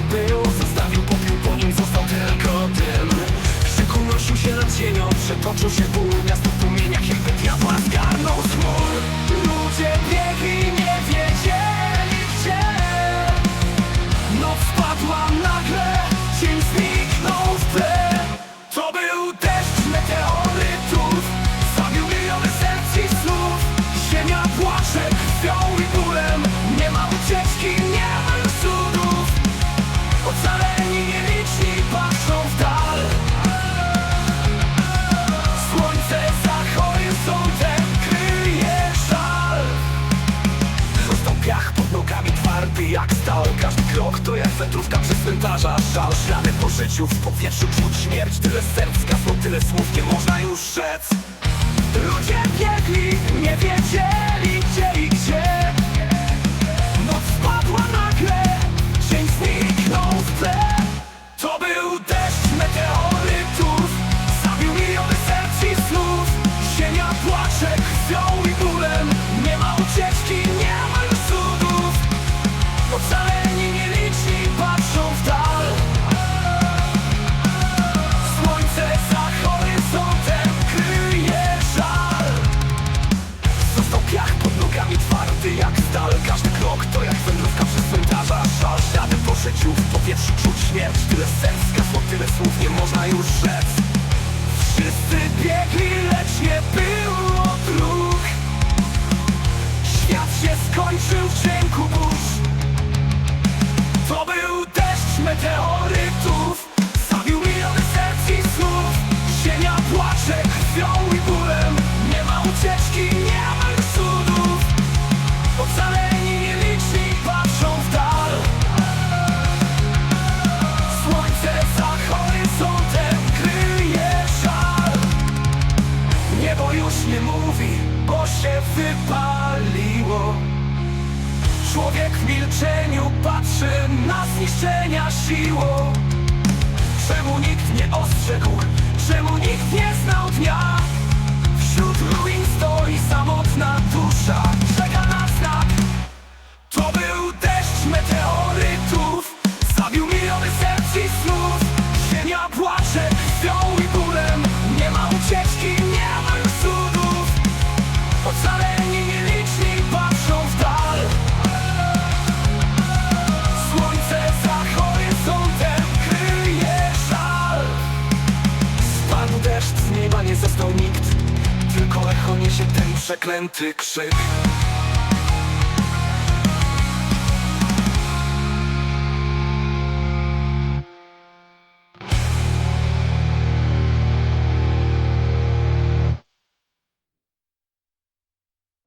był. Zostawił popiół, po nim został tylko dym Krzyk unosił się nad ziemią, przetoczył się ból Miasto w płomieniach jakby diabła zgarnął chmur Ludzie biegli, nie wiedzieli gdzie. Noc spadła nagle, dzień zniknął w tle. To był deszcz meteorytów Zabił miliony serc i słów. Ziemia płacze krwią i bólem Nie ma ucieczki, krok to jak wędrówka przez cmentarza Żal, ślady po życiu, w powietrzu czuć śmierć. Tyle serc gasło, tyle słów, nie można już rzec. Ludzie biegli, nie wiedzieli śmierć Tyle serc zgasło, tyle słów, nie można już rzec. Wszyscy biegli, lecz nie było dróg. Świat się skończył w dźwięku burz. To był deszcz meteorytów Niebo już nie mówi, bo się wypaliło. Człowiek w milczeniu patrzy na zniszczenia siłą. Czemu nikt nie ostrzegł, nie został nikt. Tylko echo niesie ten przeklęty krzyk